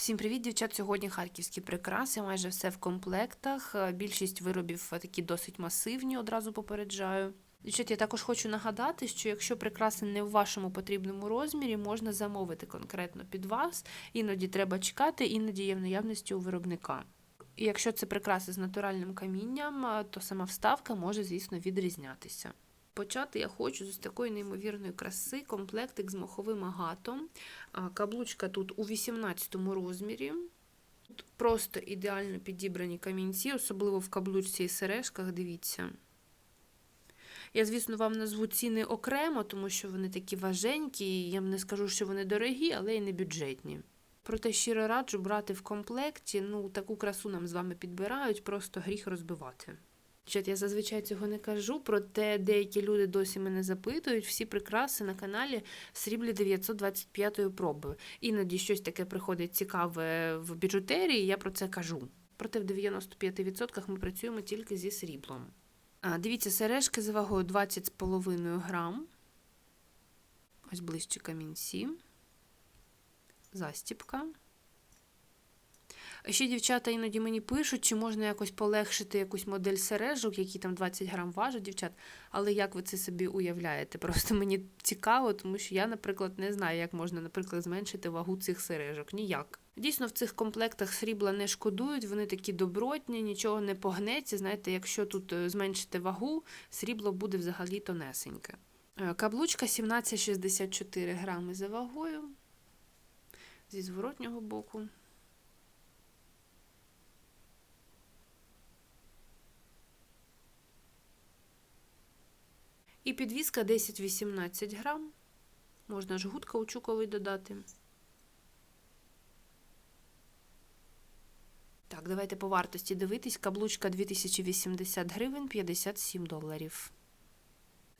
Всім привіт, дівчат! Сьогодні харківські прикраси, майже все в комплектах. Е, Більшість виробів е, такі досить масивні, одразу попереджаю. Дівчат, я також хочу нагадати, що якщо прикраси не в вашому потрібному розмірі, можна замовити конкретно під вас. Іноді треба чекати, іноді є в наявності у виробника. І якщо це прикраси з натуральним камінням, е, то сама вставка може, звісно, відрізнятися. Почати я хочу з такої неймовірної краси комплектик з моховим агатом. Каблучка тут у 18 розмірі. Тут просто ідеально підібрані камінці, особливо в каблучці і сережках, дивіться. Я, звісно, вам назву ціни окремо, тому що вони такі важенькі. Я не скажу, що вони дорогі, але й не бюджетні. Проте щиро раджу брати в комплекті. Ну, таку красу нам з вами підбирають, просто гріх розбивати. Чат, я зазвичай цього не кажу, проте деякі люди досі мене запитують. Всі прикраси на каналі сріблі 925 проби. Іноді щось таке приходить цікаве в біжутерії, я про це кажу. Проте в 95% ми працюємо тільки зі сріблом. А, Дивіться, сережки за вагою 20,5 грам. Ось ближче камінці. Застіпка. Ще дівчата іноді мені пишуть, чи можна якось полегшити якусь модель сережок, які там 20 грам важать, дівчат. Але як ви це собі уявляєте? Просто мені цікаво, тому що я, наприклад, не знаю, як можна, наприклад, зменшити вагу цих сережок. Ніяк. Дійсно, в цих комплектах срібла не шкодують, вони такі добротні, нічого не погнеться. Знаєте, якщо тут е, зменшити вагу, срібло буде взагалі тонесеньке. Е, Каблучка 17,64 грами за вагою. Зі зворотнього боку. І підвіска 10-18 грам. Можна жгут каучуковий додати. Так, давайте по вартості дивитись. Каблучка 2080 гривень 57 доларів.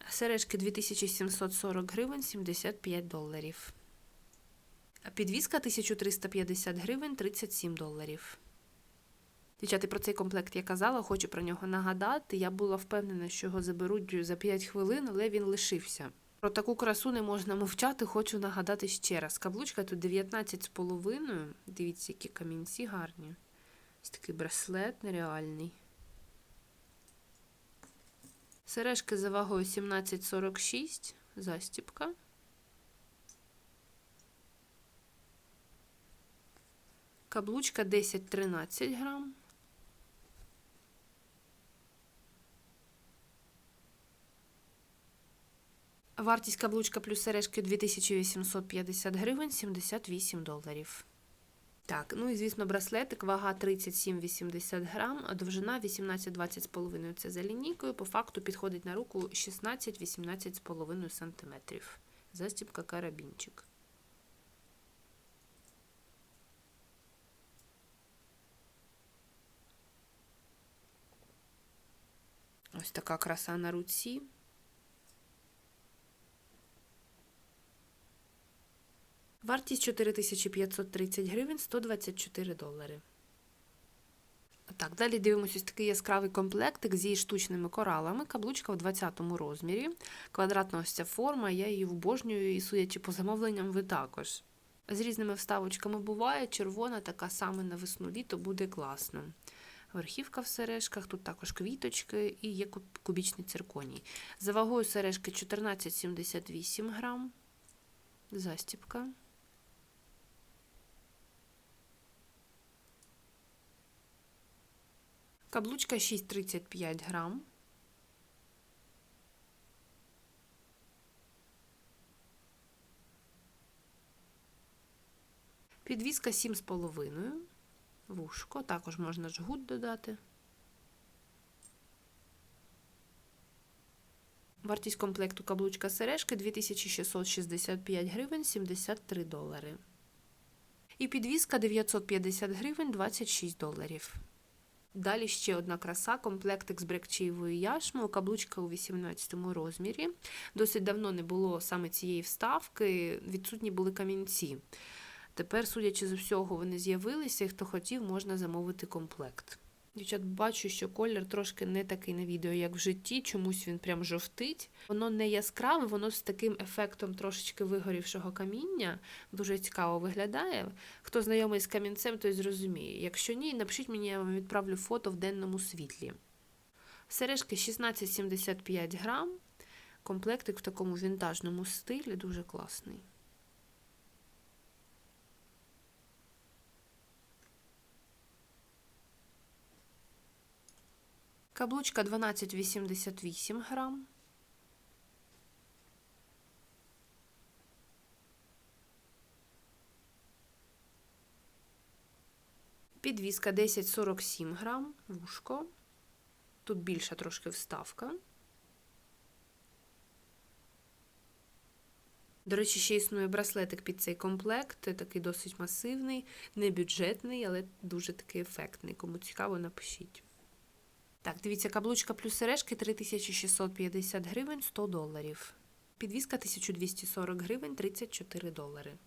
Сережки 2740 гривень 75 доларів. А підвіска 1350 гривень 37 доларів. Дівчата, про цей комплект я казала, хочу про нього нагадати. Я була впевнена, що його заберуть за 5 хвилин, але він лишився. Про таку красу не можна мовчати, хочу нагадати ще раз. Каблучка тут 19,5. Дивіться, які камінці гарні. Ось такий браслет нереальний. Сережки за вагою 17,46, застіпка. Каблучка 10-13 грам. Вартість каблучка плюс сережки 2850 гривень 78 доларів. Так, ну і звісно, браслетик, вага 37,80 грам, довжина 18-20,5 це за лінійкою. По факту підходить на руку 16-18,5 см. Застібка карабінчик. Ось така краса на руці. Вартість 4530 гривень 124 долари. Так, далі дивимося такий яскравий комплектик зі штучними коралами. Каблучка в 20 розмірі. Квадратна ось ця форма, я її вбожнюю і, судячи по замовленням, ви також. З різними вставочками буває, червона, така саме на весну літо буде класно. Верхівка в сережках, тут також квіточки і є кубічний цирконій. За вагою сережки 14,78 грам. Застіпка. Каблучка 6,35 грам. Підвіска 7,5. Вушко. Також можна жгут додати. Вартість комплекту каблучка сережки 2665 гривень 73 долари. І підвіска 950 гривень 26 доларів. Далі ще одна краса, комплектик з брекчиєвою яшмою, каблучка у 18 розмірі. Досить давно не було саме цієї вставки, відсутні були камінці. Тепер, судячи з усього, вони з'явилися, і хто хотів, можна замовити комплект. Дівчат, бачу, що колір трошки не такий на відео, як в житті. Чомусь він прям жовтить. Воно не яскраве, воно з таким ефектом трошечки вигорівшого каміння. Дуже цікаво виглядає. Хто знайомий з камінцем, той зрозуміє. Якщо ні, напишіть мені, я вам відправлю фото в денному світлі. Сережки 16,75 грам. Комплектик в такому вінтажному стилі, дуже класний. Каблучка 12,88 грам. Підвіска 10,47 грам, вушко. Тут більша трошки вставка. До речі, ще існує браслетик під цей комплект, такий досить масивний, не бюджетний, але дуже такий ефектний. Кому цікаво, напишіть. Так, дивіться, каблучка плюс сережки 3650 гривень 100 доларів. Підвізка 1240 гривень 34 долари.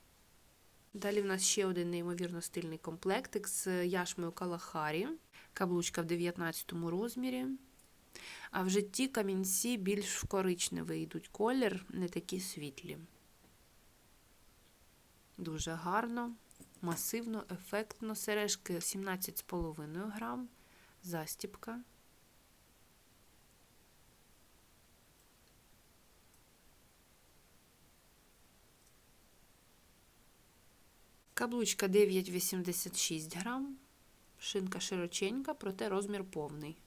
Далі в нас ще один неймовірно стильний комплектик з яшмою Калахарі. Каблучка в 19 розмірі. А в житті камінці більш в коричневий йдуть колір, не такі світлі. Дуже гарно, масивно, ефектно. Сережки 17,5 грам, застіпка. Каблучка 9,86 грам. Шинка широченька, проте розмір повний.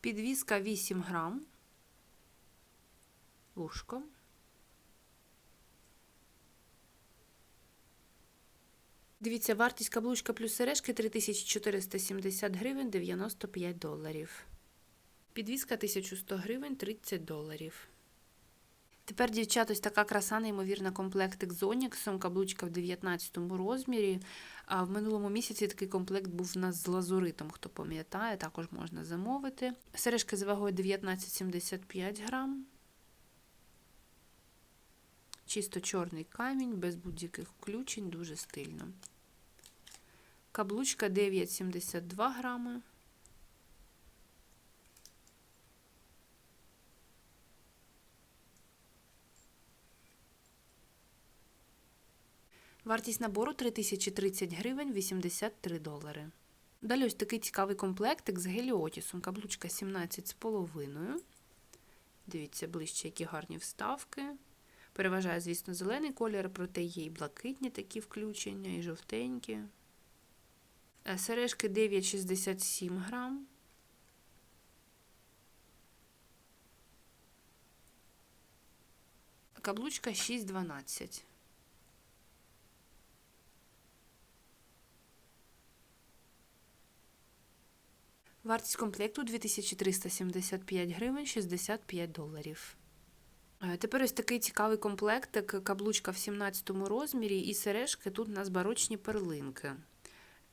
Підвізка 8 грам. Вушко. Дивіться, вартість каблучка плюс сережки 3470 гривень 95 доларів. Підвізка 1100 гривень 30 доларів. Тепер, дівчат, ось така краса, неймовірна комплектик з Оніксом, каблучка в 19 розмірі. А в минулому місяці такий комплект був у нас з лазуритом, хто пам'ятає, також можна замовити. Сережки з вагою 19,75 грам. Чисто чорний камінь, без будь-яких включень, дуже стильно. Каблучка 9,72 грами. Вартість набору 3030 гривень 83 долари. Далі ось такий цікавий комплектик з геліотісом. Каблучка 17,5. Дивіться, ближче, які гарні вставки. Переважає, звісно, зелений колір, проте є і блакитні такі включення, і жовтенькі. Е, сережки 9,67 грам. Каблучка 6,12. Вартість комплекту 2375 гривень 65 доларів. Е, тепер ось такий цікавий комплектик, каблучка в 17 розмірі, і сережки тут у нас барочні перлинки.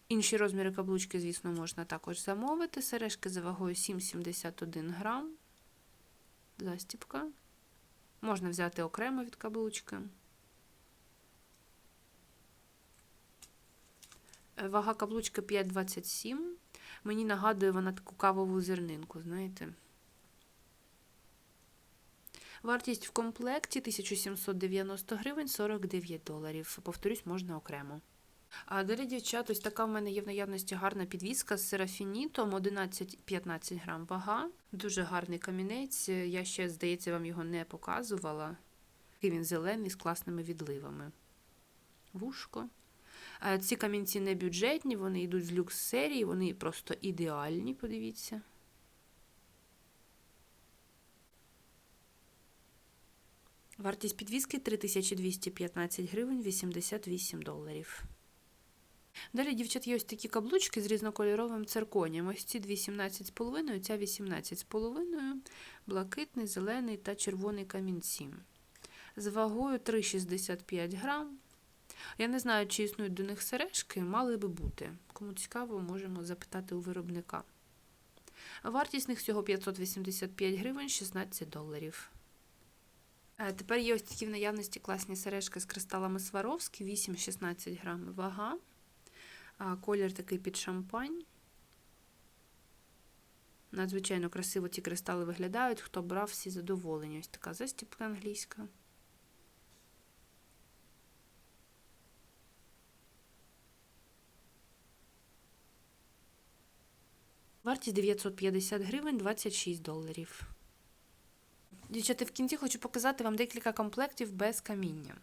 Інші розміри каблучки, звісно, можна також замовити. Сережки за вагою 7,71 грам. Застіпка. Можна взяти окремо від каблучки. Е, вага каблучки 5,27. Мені нагадує вона таку кавову зернинку, знаєте. Вартість в комплекті 1790 гривень 49 доларів. Повторюсь, можна окремо. А далі, дівчат, ось така в мене є в наявності гарна підвіска з серафінітом 11-15 грам вага. Дуже гарний камінець. Я ще, здається, вам його не показувала. Такий він зелений з класними відливами. Вушко. Ці камінці не бюджетні, вони йдуть з люкс серії, вони просто ідеальні, подивіться. Вартість підвіски 3215 гривень 88 доларів. Далі, дівчат, є ось такі каблучки з різнокольоровим цирконієм. Ось ці 2,17,5, ця 18,5, блакитний, зелений та червоний камінці. З вагою 3,65 грам. Я не знаю, чи існують до них сережки, мали би бути. Кому цікаво, можемо запитати у виробника. Вартість них всього 585 гривень 16 доларів. Е, Тепер є ось такі в наявності класні сережки з кристалами Сваровські, 8-16 грамів вага. А, Колір такий під шампань. Надзвичайно красиво ці кристали виглядають. Хто брав, всі задоволені. Ось така застіпка англійська. Вартість 950 гривень 26 доларів. Дівчата, в кінці хочу показати вам декілька комплектів без каміння.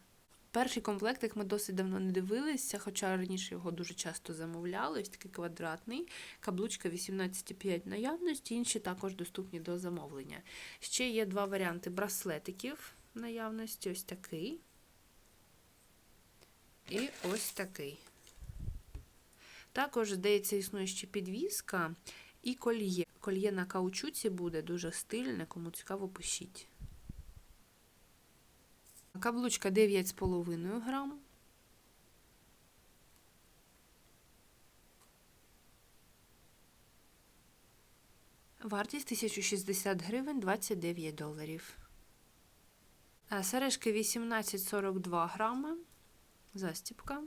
Перший комплектик ми досить давно не дивилися, хоча раніше його дуже часто замовляли. Ось такий квадратний, каблучка 18,5 наявності, інші також доступні до замовлення. Ще є два варіанти браслетиків наявності: ось такий і ось такий. Також, здається, існує ще підвіска і кольє. Кольє на каучуці буде дуже стильне, кому цікаво, пишіть. Каблучка 9,5 грам. Вартість 1060 гривень 29 доларів. А Сережки 18,42 грами. Застіпка.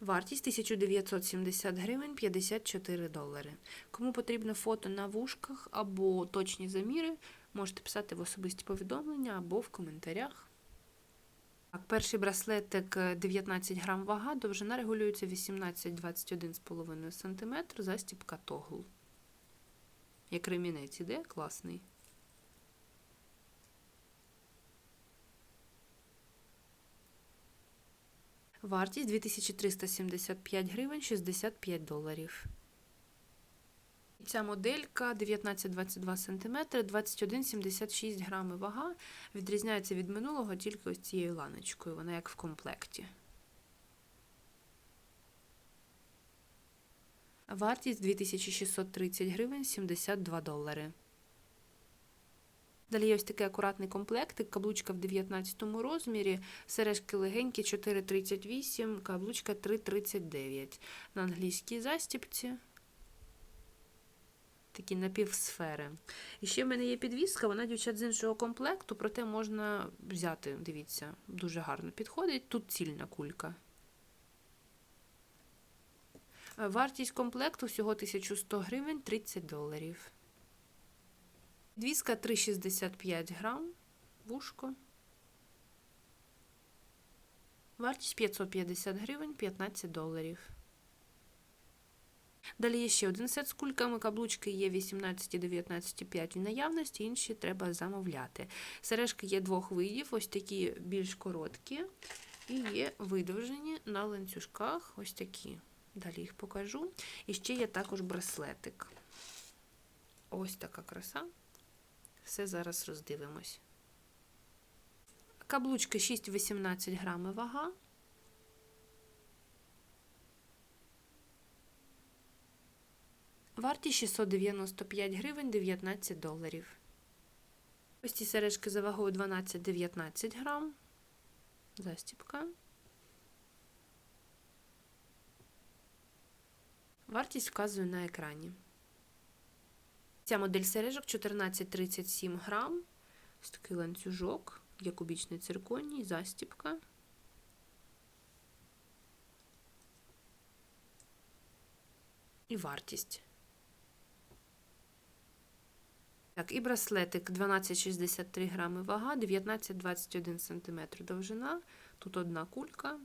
Вартість 1970 гривень 54 долари. Кому потрібно фото на вушках або точні заміри, можете писати в особисті повідомлення або в коментарях. Так, Перший браслетик 19 грам вага, довжина регулюється 18-21,5 см, застіпка тогл. Як ремінець іде, класний. Вартість 2375 гривень 65 доларів. Ця моделька 19-22 см, 21,76 грами вага. Відрізняється від минулого тільки ось цією ланочкою. Вона як в комплекті. Вартість 2630 гривень 72 долари. Далі є ось такий акуратний комплектик, каблучка в 19 розмірі, сережки легенькі 4,38, каблучка 3,39. На англійській застіпці. Такі напівсфери. І ще в мене є підвіска, вона дівчат з іншого комплекту, проте можна взяти, дивіться, дуже гарно підходить. Тут цільна кулька. Вартість комплекту всього 1100 гривень 30 доларів. Підвіска 3,65 грам, вушко. Вартість 550 гривень 15 доларів. Далі є ще один сет з кульками. Каблучки є 18 і 19,5 в наявності, інші треба замовляти. Сережки є двох видів, ось такі більш короткі, і є видовжені на ланцюжках, ось такі. Далі їх покажу. І ще є також браслетик. Ось така краса. Все зараз роздивимось. Каблучка 6,18 грами вага. Вартість 695 гривень 19 доларів. Ось ці сережки за вагою 12-19 грам. Застіпка. Вартість вказую на екрані. Ця модель сережок 1437 грам. Ось такий ланцюжок, є кубічний цирконій, застіпка. І вартість. Так, і браслетик 12,63 грами вага, 19-21 см довжина. Тут одна кулька.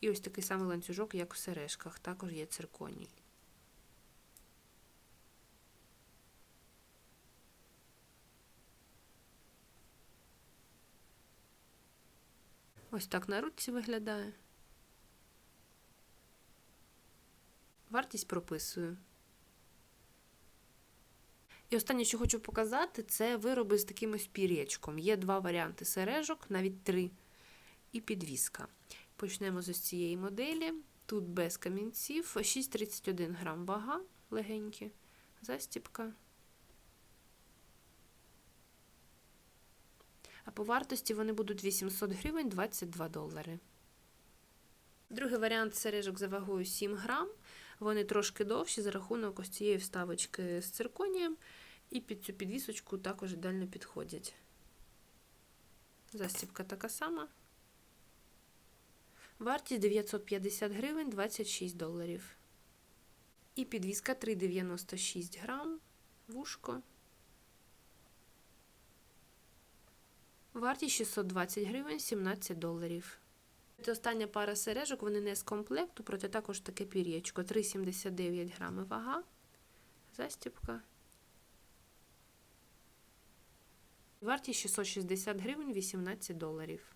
І ось такий самий ланцюжок, як у сережках. Також є цирконій. Ось так на руці виглядає. Вартість прописую. І останнє, що хочу показати, це вироби з таким ось пір'ячком. Є два варіанти сережок, навіть три, і підвіска. Почнемо з цієї моделі. Тут без камінців, 6,31 грам вага, легенькі, застіпка. А по вартості вони будуть 800 гривень 22 долари. Другий варіант сережок за вагою 7 грам. Вони трошки довші за рахунок ось цієї вставочки з цирконієм, і під цю підвісочку також ідеально підходять. Застібка така сама. Вартість 950 гривень 26 доларів. І підвіска 3,96 грам. Вушко. Вартість 620 гривень 17 доларів. Це остання пара сережок, вони не з комплекту, проте також таке пір'ячко. 3,79 грами вага. Застібка. Вартість 660 гривень 18 доларів.